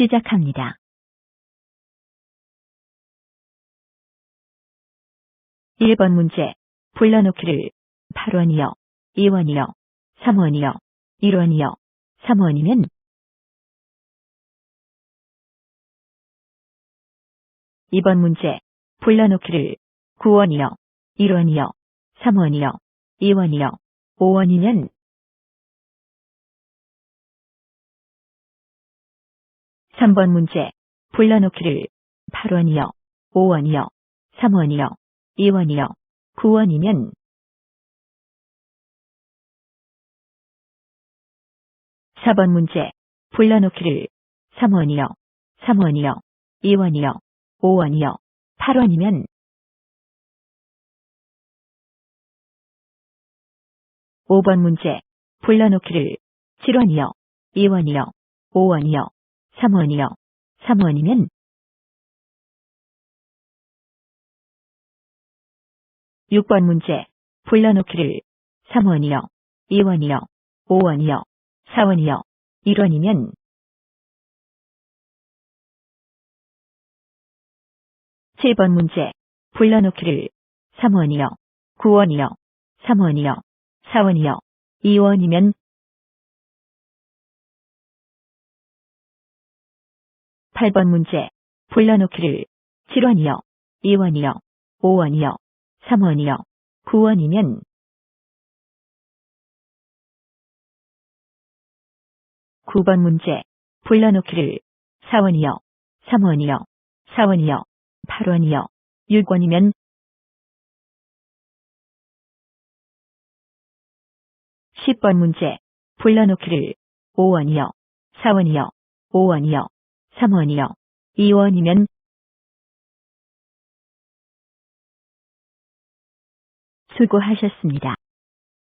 시작합니다. 1번 문제. 불러놓기를 8원이요, 2원이요, 3원이요, 1원이요, 3원이면 2번 문제. 불러놓기를 9원이요, 1원이요, 3원이요, 2원이요, 5원이면 3번 문제. 불러놓기를 8원이요, 5원이요, 3원이요, 2원이요, 9원이면 4번 문제. 불러놓기를 3원이요, 3원이요, 2원이요, 5원이요, 8원이면 5번 문제. 불러놓기를 7원이요, 2원이요, 5원이요, 3원이요, 3원이면 6번 문제. 불러놓기를 3원이요, 2원이요, 5원이요, 4원이요, 1원이면 7번 문제. 불러놓기를 3원이요, 9원이요, 3원이요, 4원이요, 2원이면 8번 문제. 불러놓기를 7원이요, 2원이요, 5원이요, 3원이요, 9원이면 9번 문제. 불러놓기를 4원이요, 3원이요, 4원이요, 8원이요, 6원이면 10번 문제. 불러놓기를 5원이요, 4원이요, 5원이요, 3원이요, 2원이면 수고하셨습니다.